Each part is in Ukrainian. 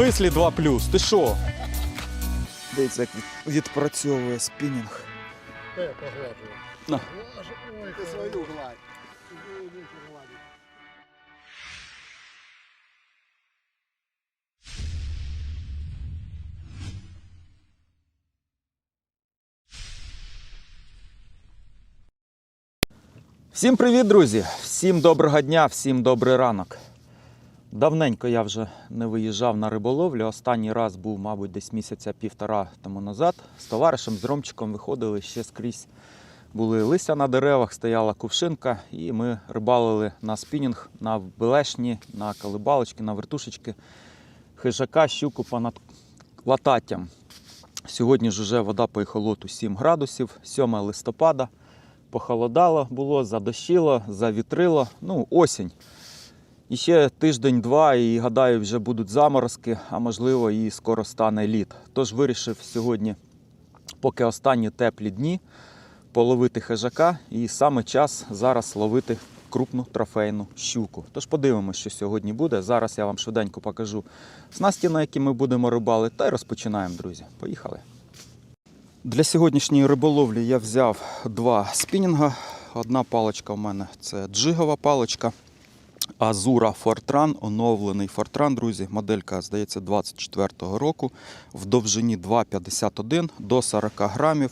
смислі 2 плюс? Ти що? Дивіться, як відпрацьовує спінінг. На. Ти свою гладь. Всім привіт, друзі! Всім доброго дня, всім добрий ранок. Давненько я вже не виїжджав на риболовлю. Останній раз був, мабуть, десь місяця півтора тому назад. З товаришем, з Ромчиком виходили ще скрізь. Були листя на деревах, стояла кувшинка, і ми рибалили на спінінг, на белешні, на калибалочки, на вертушечки, хижака, щуку понад лататтям. Сьогодні ж уже вода по ехолоту 7 градусів, 7 листопада. Похолодало було, задощило, завітрило. Ну, осінь. І ще тиждень-два, і гадаю, вже будуть заморозки, а можливо, і скоро стане лід. Тож вирішив сьогодні, поки останні теплі дні, половити хижака, і саме час зараз ловити крупну трофейну щуку. Тож подивимося, що сьогодні буде. Зараз я вам швиденько покажу снасті, на які ми будемо рибали, та й розпочинаємо, друзі. Поїхали. Для сьогоднішньої риболовлі я взяв два спінінга. Одна паличка в мене це джигова паличка. Азура Fortran, оновлений Fortran, друзі. Моделька, здається, 24-го року. В довжині 2,51 до 40 грамів.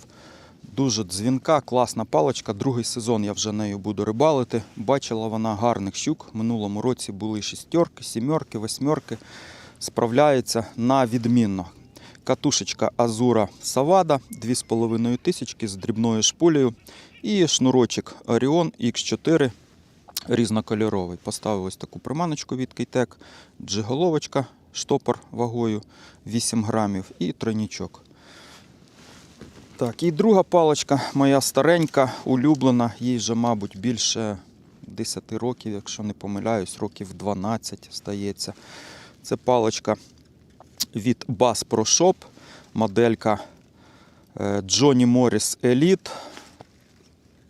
Дуже дзвінка, класна паличка. Другий сезон я вже нею буду рибалити. Бачила вона гарних щук. Минулому році були шістерки, сімерки, восьмерки. Справляється на відмінно. Катушечка Азура Савада 2,5 тисячки з дрібною шпулею. І шнурочок Orion X4 різнокольоровий. Поставив ось таку приманочку від Кейтек, джиголовочка, штопор вагою 8 грамів і тройнічок. Так, і друга паличка моя старенька, улюблена, їй вже, мабуть, більше 10 років, якщо не помиляюсь, років 12 здається. Це паличка від Bass Pro Shop, моделька Johnny Morris Elite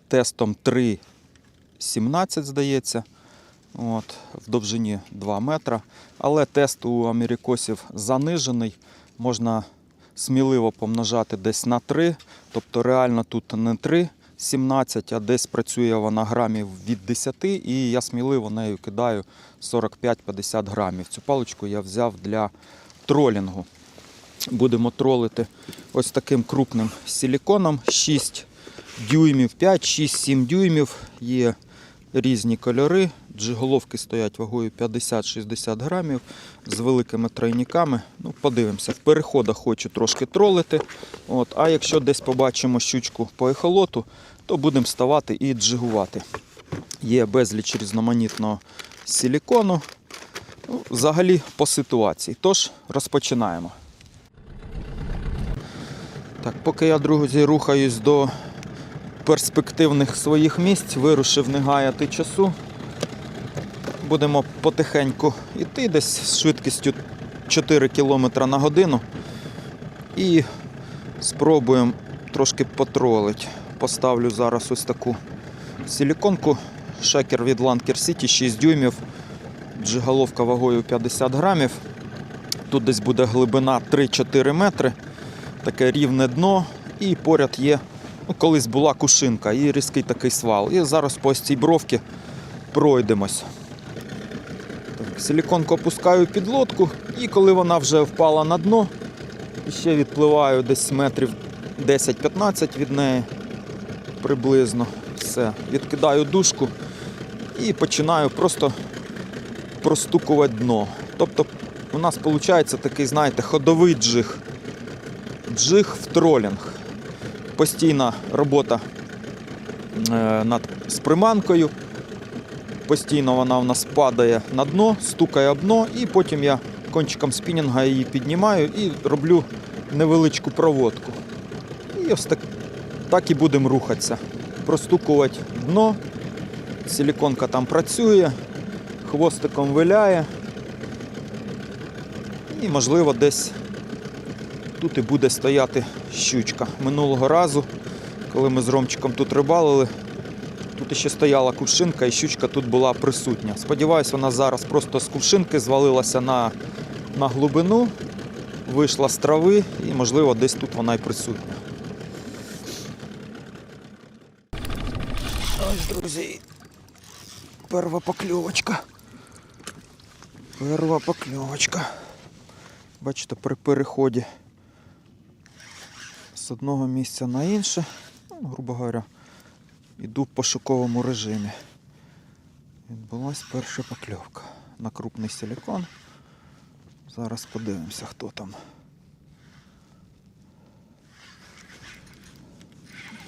тестом 3,17, здається. От, в довжині 2 метра. Але тест у америкосів занижений. Можна сміливо помножати десь на 3. Тобто реально тут не 3,17, а десь працює вона грамів від 10, і я сміливо нею кидаю 45-50 грамів. Цю паличку я взяв для тролінгу. Будемо тролити ось таким крупним силіконом 6 дюймів, 5, 6, 7 дюймів. Є різні кольори. Джиголовки стоять вагою 50-60 грамів з великими тройниками. Ну, подивимося. В переходах хочу трошки тролити. От, а якщо десь побачимо щучку по ехолоту, то будемо ставати і джигувати. Є безліч різноманітного силікону. Ну, взагалі по ситуації. Тож розпочинаємо. Так, поки я, друзі, рухаюсь до перспективних своїх місць, вирушив не гаяти часу. Будемо потихеньку йти десь з швидкістю 4 км на годину. І спробуємо трошки потролити. Поставлю зараз ось таку силіконку. Шекер від Lanker City 6 дюймів. Джиголовка вагою 50 грамів. Тут десь буде глибина 3-4 метри. Таке рівне дно. І поряд є, колись була кушинка і різкий такий свал. І зараз по цій бровці пройдемось. Так, силіконку опускаю під лодку, і коли вона вже впала на дно, ще відпливаю десь метрів 10-15 від неї приблизно. Все. Відкидаю дужку і починаю просто простукувати дно. Тобто у нас виходить такий, знаєте, ходовий джиг. Джиг в тролінг. Постійна робота е, над з приманкою. Постійно вона в нас падає на дно, стукає об дно, і потім я кончиком спінінга її піднімаю і роблю невеличку проводку. І ось так, так і будемо рухатися. Простукувати дно, силіконка там працює, хвостиком виляє. І, можливо, десь тут і буде стояти щучка. Минулого разу коли ми з Ромчиком тут рибалили, тут ще стояла кувшинка і щучка тут була присутня. Сподіваюсь, вона зараз просто з кувшинки звалилася на, на глибину, вийшла з трави і, можливо, десь тут вона і присутня. Ось, друзі, перша покльовочка. Перша покльовочка. Бачите, при переході з одного місця на інше, ну, грубо говоря, йду в пошуковому режимі. Відбулась перша покльовка на крупний силікон. Зараз подивимося, хто там.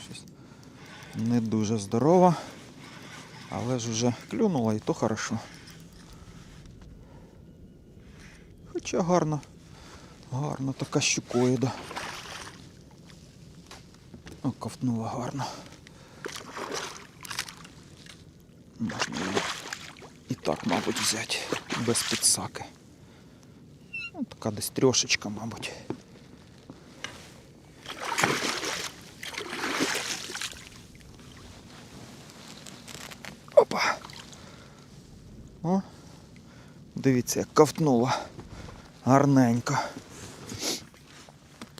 Щось не дуже здорова, але ж вже клюнула і то хорошо. Хоча гарно, гарно така щукоїда. О, ковтнула гарно. Можна її і так, мабуть, взяти, без підсаки. Ну, така десь трьошечка, мабуть. Опа. О, дивіться, як ковтнула. Гарненько.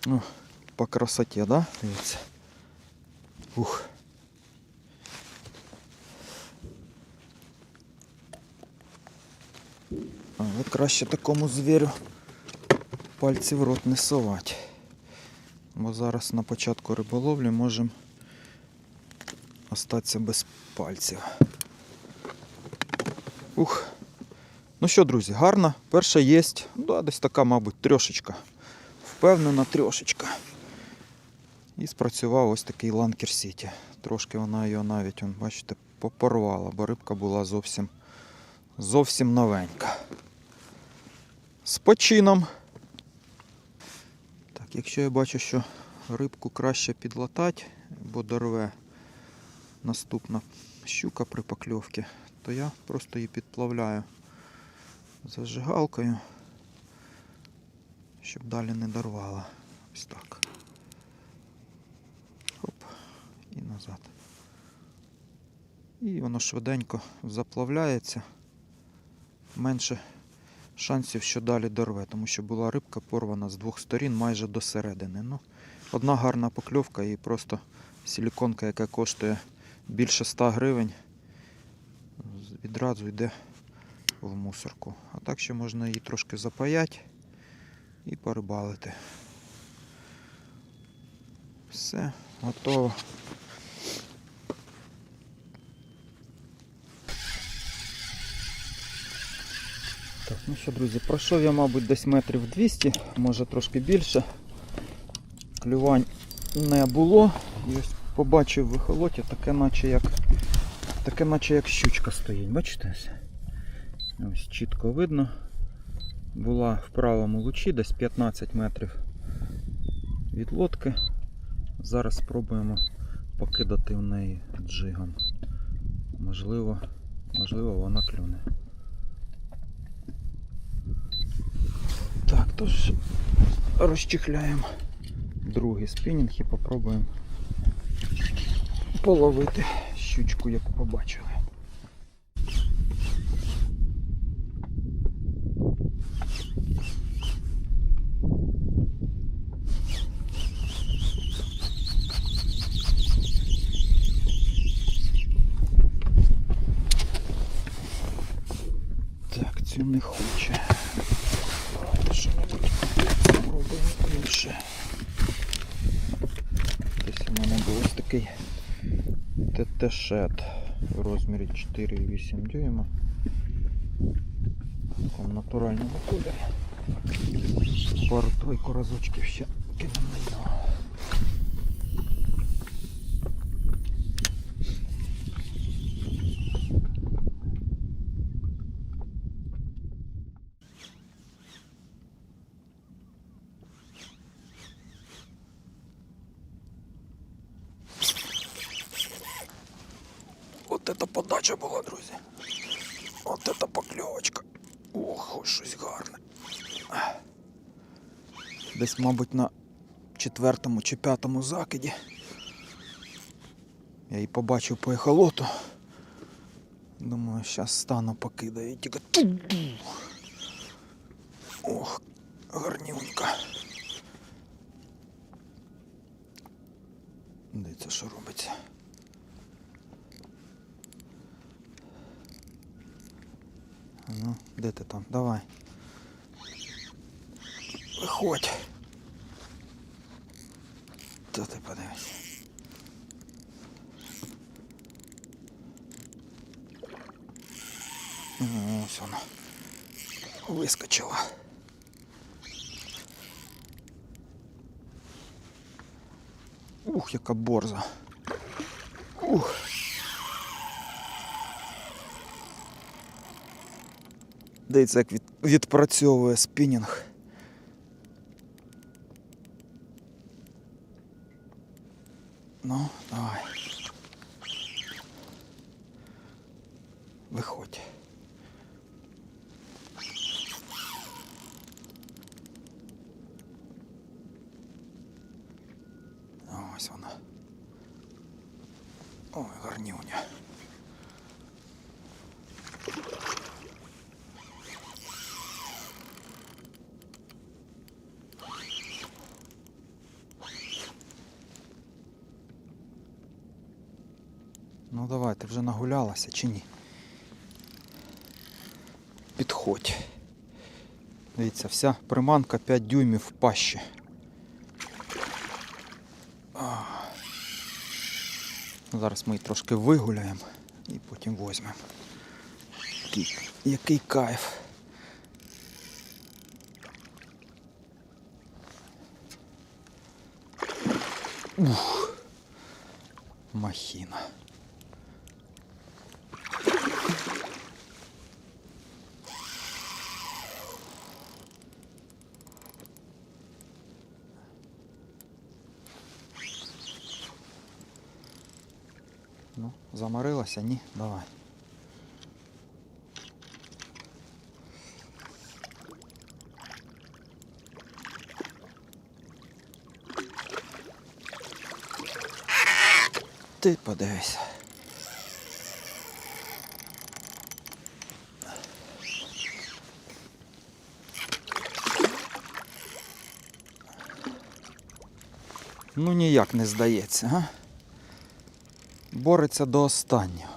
О, по красоті, да? Дивіться. Ух. Але краще такому звірю пальці в рот не совати. Бо зараз на початку риболовлі можемо остатися без пальців. Ух. Ну що, друзі, гарно. Перша є. Да, десь така, мабуть, трьошечка. Впевнена трьошечка. І спрацював ось такий ланкер сіті. Трошки вона його навіть, он, бачите, попорвала, бо рибка була зовсім, зовсім новенька. З почином. Так, якщо я бачу, що рибку краще підлатати, бо дорве наступна щука при покльовці, то я просто її підплавляю зажигалкою, щоб далі не дорвала. Ось так. Хоп, і назад. І воно швиденько заплавляється. Менше шансів, що далі дорве, тому що була рибка порвана з двох сторін майже до середини. Ну, одна гарна покльовка і просто силіконка, яка коштує більше 100 гривень, відразу йде в мусорку. А так ще можна її трошки запаяти і порибалити. Все, готово. Ну що, друзі, пройшов я, мабуть, десь метрів 200, може трошки більше. Клювань не було. І ось побачив в ехолоті таке наче як таке наче як щучка стоїть. Бачите? Ось чітко видно. Була в правому лучі десь 15 метрів від лодки. Зараз спробуємо покидати в неї джигом. Можливо, можливо вона клюне. Так, тож розчехляємо другий спінінг і попробуємо половити щучку, яку побачили. Так, цю не хоче. Давайте що-небудь спробуємо інше. Десь у мене був ось такий ТТ-шет в розмірі 4,8 дюйма. В такому натуральному кольорі. Пару тройку разочків ще кинемо на нього. От это подача була, друзі. От это покльовочка. Ох, ось щось гарне. Десь, мабуть, на четвертому чи п'ятому закиді. Я її побачив по ехолоту. Думаю, зараз стану покидаю. Тільки. Ох, гарнюнька. Дивіться, що робиться. Ну, де ти там? Давай. Виходь. Та ти подивись. Ну, Ось вона. Вискочила. Ух, яка борза. Ух. Дивіться, як від, відпрацьовує спінінг. Ну, давай. Виходь. Ось вона. Ой, гарнюня. Ну давай, ти вже нагулялася чи ні? Підходь. Дивіться, вся приманка 5 дюймів в пащі. Зараз ми її трошки вигуляємо і потім візьмемо. Який, який кайф. Ух. Махіна. Ну, заморилася? Ні? Давай. Ти подивись. Ну ніяк не здається, га? Бореться до останнього.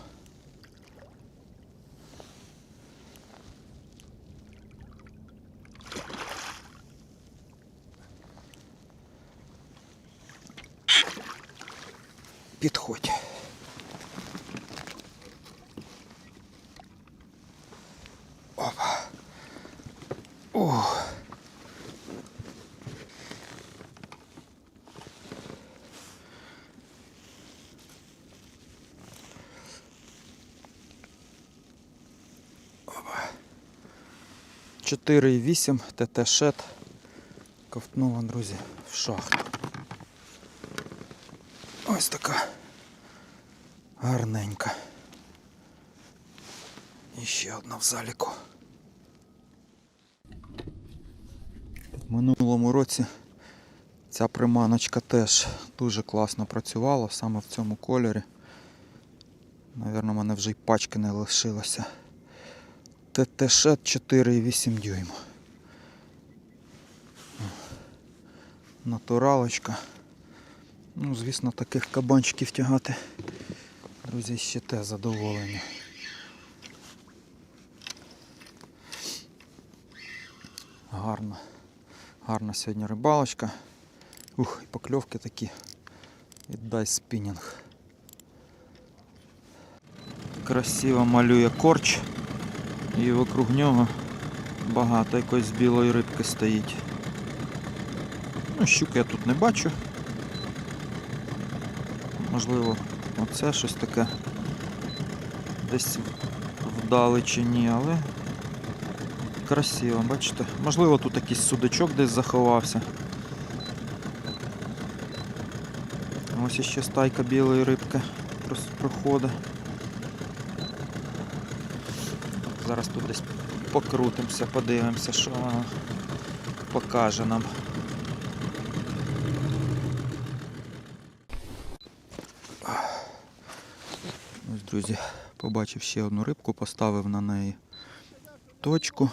Підходь. 4,8 ТТ шет. Ковтнула, друзі, в шахту. Ось така гарненька. І ще одна в заліку. В минулому році ця приманочка теж дуже класно працювала саме в цьому кольорі. Навірно, в мене вже й пачки не лишилося. ТТШ 4,8 дюйма. Натуралочка. Ну, звісно, таких кабанчиків тягати. Друзі, ще те задоволення. Гарна. Гарна сьогодні рибалочка. Ух, і покльовки такі. Віддай спінінг. Красиво малює корч. І вокруг нього багато якоїсь білої рибки стоїть. Ну, щуки я тут не бачу. Можливо, оце щось таке десь вдалечині, але красиво, бачите? Можливо, тут якийсь судачок десь заховався. Ось іще стайка білої рибки проходить. Зараз тут десь покрутимося, подивимося, що вона покаже нам. друзі, побачив ще одну рибку, поставив на неї точку.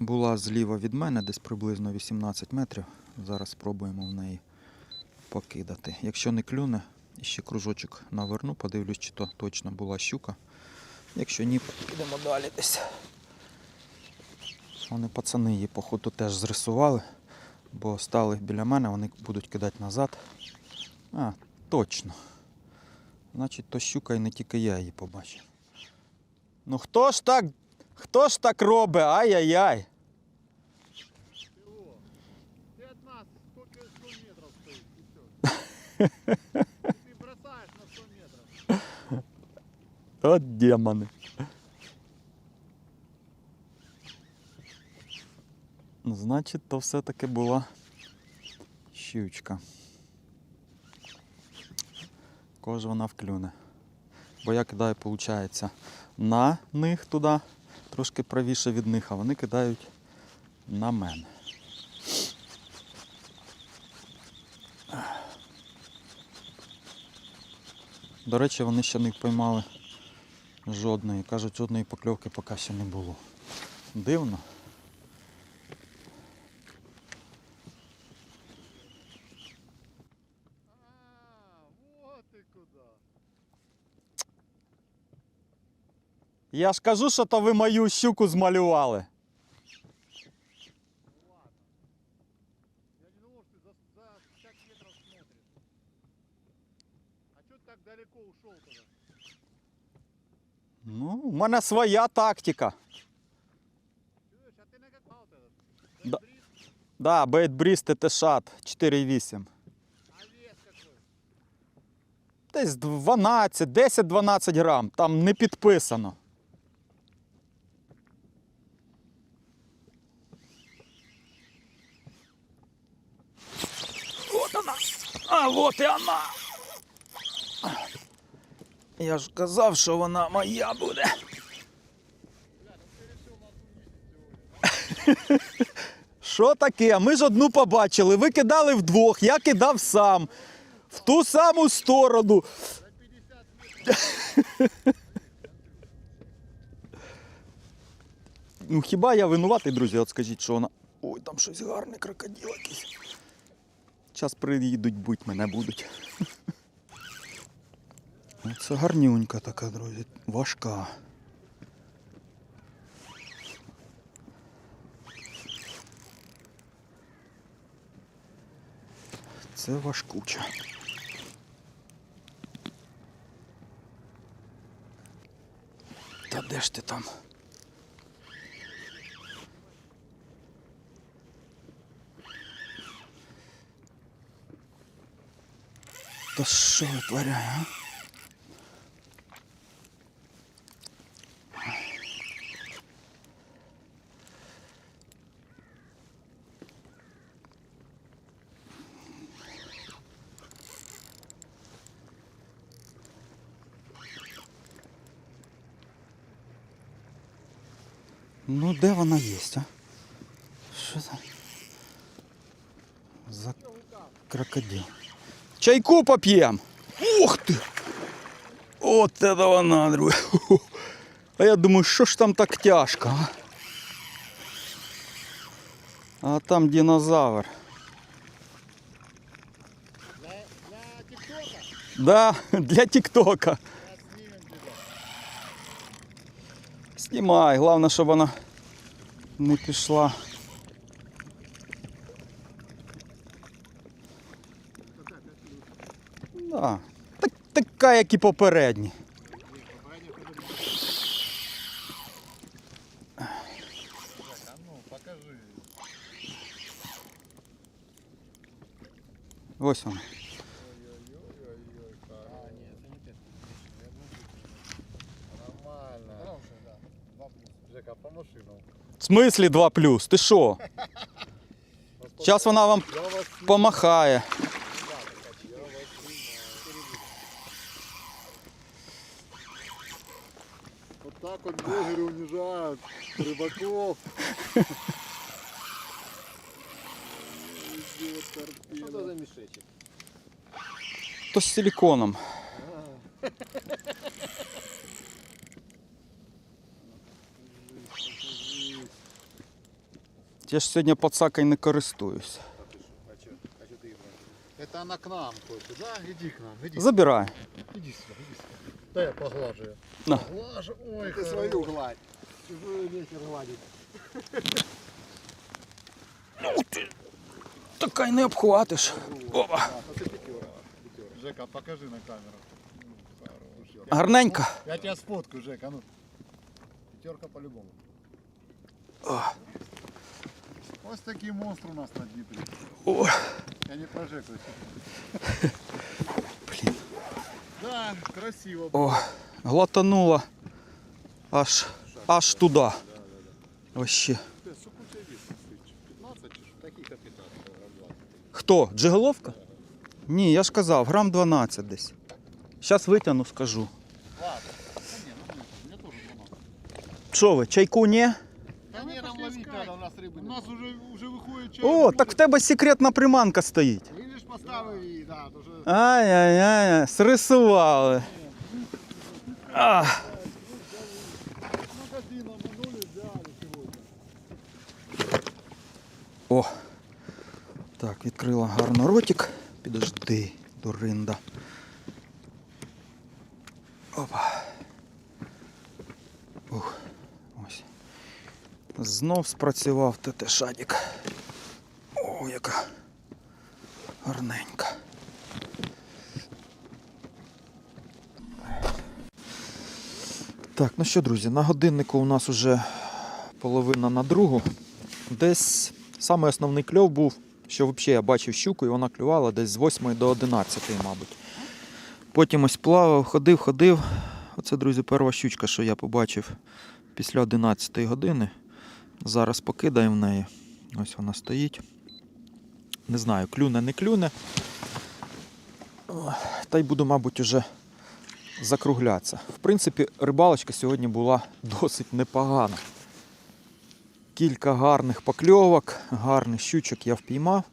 Була зліва від мене, десь приблизно 18 метрів. Зараз спробуємо в неї покидати. Якщо не клюне, ще кружочок наверну, подивлюсь, чи то точно була щука. Якщо ні, підемо далі десь. Вони пацани її, походу, теж зрисували, бо стали біля мене, вони будуть кидати назад. А, точно. Значить, то щука і не тільки я її побачив. Ну хто ж так, хто ж так робить? Ай-яй-яй. Ты от нас сколько 100 метров стоит, и все. Ты бросаешь на 100 метров. От демони. Ну, Значить, то все-таки була щучка. Кож вона вклюне. Бо я кидаю, виходить, на них туди, трошки правіше від них, а вони кидають на мене. До речі, вони ще не поймали жодної. Кажуть, жодної покльовки поки ще не було. Дивно. Я ж кажу, що то ви мою щуку змалювали. Ну, у мене своя тактика. Да. Да, бейтбріз ТТ-шат 4,8. А вес какой? Десь 12, 10-12 грам. Там не підписано. Вот она. А вот і вона. Я ж казав, що вона моя буде. Що таке? Ми ж одну побачили. Ви кидали вдвох, я кидав сам. В ту саму сторону. Ну хіба я винуватий, друзі? От скажіть, що вона. Ой, там щось гарне, крокодил якийсь. Зараз приїдуть, будь мене будуть. Це гарнюнька така, друзі. Важка. Це важкуча. Та де ж ти там? Та що витворяє, а? Ну, де вона є, а? Що це? За крокодил. Чайку поп'єм. Ух ти! От це вона, друзі. А я думаю, що ж там так тяжко, а? А там динозавр. Для, для тиктока? Да, для тіктока. Знімай, головне, щоб вона не пішла. Да. Так, така, як і попередні. Ось вона. смислі 2 плюс? Ти що? Зараз вона вам Я вас помахає. Я вас снимаю. Вот так вот блогеры унижают рыбаков. Что это за мешечек? То з силіконом. Я ж сьогодні пацакой не користуюсь. Это она к нам хочет, да? Иди к нам, иди. Забирай. Иди сюда, иди сюда. Да я поглажу ее. На. Глажу, ой, Ты свою гладь. Чужую ветер гладит. Така й не обхватиш. Опа. А це п'ятера. Жека, покажи на камеру. Хорош. Гарненько. Я тебя сфоткаю, Жека, ну. Пятерка по-любому. О. Вот такие монстры у нас на Днепре. О, Я не про блін. Да, красиво. О, глотануло. Аж, аж туди. Вообще. Сколько у тебя весит? 15 чи що? Такий капітан. Хто? Джиголовка? Ні, я ж казав, грам 12 десь. Зараз витягну, скажу. Не, ну нет, у меня тоже 12. Що ви, чайку ні? Да не, нам ловить надо, у нас рыбы У нас уже, уже выходит чай. О, так в тебе секретна приманка стоїть. Видишь, поставил и да, уже Ай-яй-яй, срисували. А, магазин обманули, взяли сегодня. о. Так, відкрила гарно ротик. Підожди, дуринда. Знов спрацював ТТ Шадік. О, яка гарненька. Так, ну що, друзі, на годиннику у нас уже половина на другу. Десь самий основний кльов був, що взагалі я бачив щуку, і вона клювала десь з 8 до 11, мабуть. Потім ось плавав, ходив, ходив. Оце, друзі, перша щучка, що я побачив після 11 години. Зараз покидаємо в неї. Ось вона стоїть. Не знаю, клюне, не клюне. Та й буду, мабуть, уже закруглятися. В принципі, рибалочка сьогодні була досить непогана. Кілька гарних покльовок, гарних щучок я впіймав.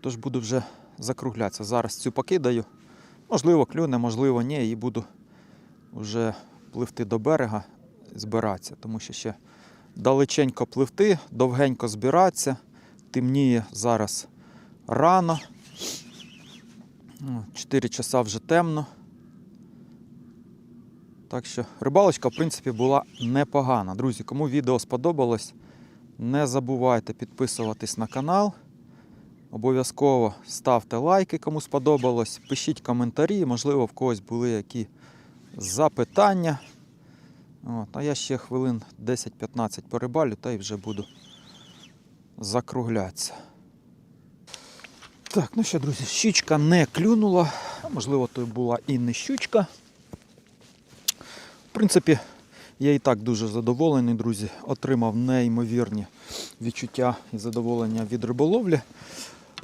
Тож буду вже закруглятися. Зараз цю покидаю. Можливо, клюне, можливо, ні. І буду вже пливти до берега, збиратися, тому що ще далеченько пливти, довгенько збиратися. Темніє зараз рано. 4 часа вже темно. Так що рибалочка, в принципі, була непогана. Друзі, кому відео сподобалось, не забувайте підписуватись на канал. Обов'язково ставте лайки, кому сподобалось. Пишіть коментарі, можливо, в когось були які запитання. От, а я ще хвилин 10-15 порибалю та й вже буду закруглятися. Так, ну що, друзі, щучка не клюнула, а можливо, то була і не щучка. В принципі, я і так дуже задоволений, друзі. Отримав неймовірні відчуття і задоволення від риболовлі.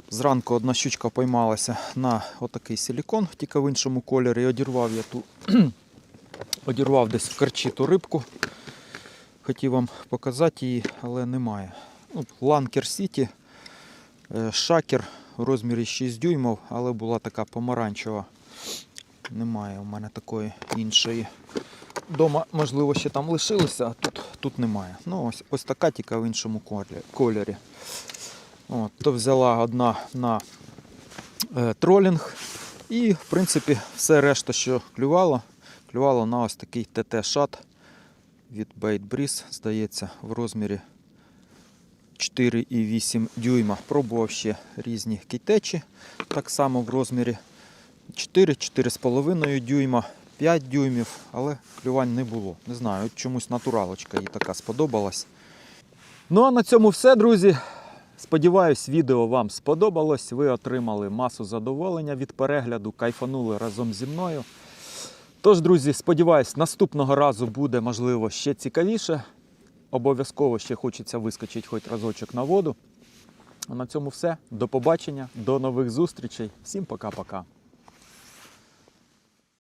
Зранку одна щучка поймалася на отакий силікон, тільки в іншому кольорі. Одірвав я ту, одірвав десь в карчі ту рибку. Хотів вам показати її, але немає. Ну, Ланкер Сіті, е, шакер в розмірі 6 дюймів, але була така помаранчева. Немає у мене такої іншої. Дома, можливо, ще там лишилося, а тут, тут немає. Ну, ось, ось така тільки в іншому кольорі. От, то взяла одна на е, тролінг. І, в принципі, все решта, що клювало, клювало на ось такий ТТ-шат від Bait Breeze, здається, в розмірі 4,8 дюйма. Пробував ще різні кейтечі, так само в розмірі 4-4,5 дюйма, 5 дюймів, але клювань не було. Не знаю, чомусь натуралочка їй така сподобалась. Ну а на цьому все, друзі. Сподіваюсь, відео вам сподобалось. Ви отримали масу задоволення від перегляду, кайфанули разом зі мною. Тож, друзі, сподіваюсь, наступного разу буде, можливо, ще цікавіше. Обов'язково ще хочеться вискочити хоч разочок на воду. А на цьому все. До побачення, до нових зустрічей. Всім пока-пока.